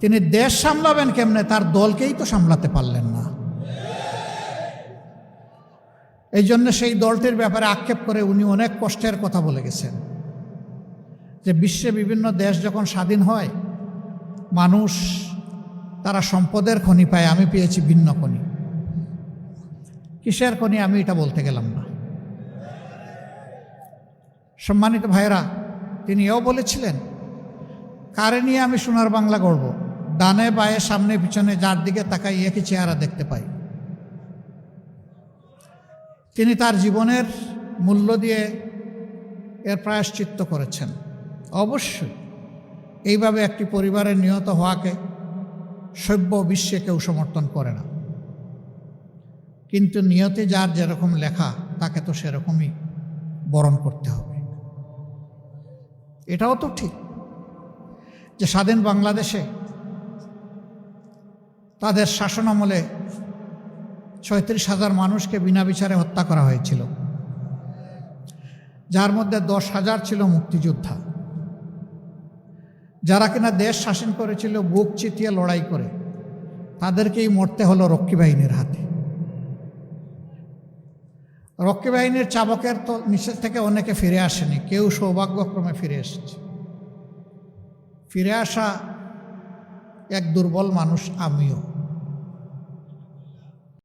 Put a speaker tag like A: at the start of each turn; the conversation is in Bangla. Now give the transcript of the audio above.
A: তিনি দেশ সামলাবেন কেমনে? তার দলকেই তো সামলাতে পারলেন না। এই জন্য সেই দলটির ব্যাপারে আক্ষেপ করে উনি অনেক কষ্টের কথা বলে গেছেন। যে বিশ্বে বিভিন্ন দেশ যখন স্বাধীন হয়, মানুষ তারা সম্পদের খনি পায়, আমি পেয়েছি ভিন্ন খনি। কিসের খনি আমি এটা বলতে গেলাম না। সম্মানিত ভাইরা তিনি এও বলেছিলেন, কারে নিয়ে আমি সোনার বাংলা গড়ব? ডানে বায়ে সামনে, পিছনে, যার দিকে তাকাই, একই চেহারা দেখতে পাই। তিনি তার জীবনের মূল্য দিয়ে এর প্রায়শ্চিত্ত করেছেন। অবশ্যই, এইভাবে একটি পরিবারের নিহত হওয়াকে সভ্য বিশ্বে কেউ সমর্থন করে না। কিন্তু নিয়তে যার যেরকম লেখা, তাকে তো সেরকমই বরণ করতে হবে। এটাও তো ঠিক যে স্বাধীন বাংলাদেশে তাদের শাসনামলে ছয়ত্রিশ হাজার মানুষকে বিনা বিচারে হত্যা করা হয়েছিল। যার মধ্যে দশ হাজার ছিল মুক্তিযোদ্ধা। যারা কিনা দেশ শাসন করেছিল, বুক চিতিয়ে লড়াই করে, তাদেরকেই মরতে হলো রক্ষী বাহিনীর হাতে। রক্ষী বাহিনীর চাবকের তো নিচের থেকে অনেকে ফিরে আসেনি, কেউ সৌভাগ্যক্রমে ফিরে এসেছে। ফিরে আসা এক দুর্বল মানুষ আমিও।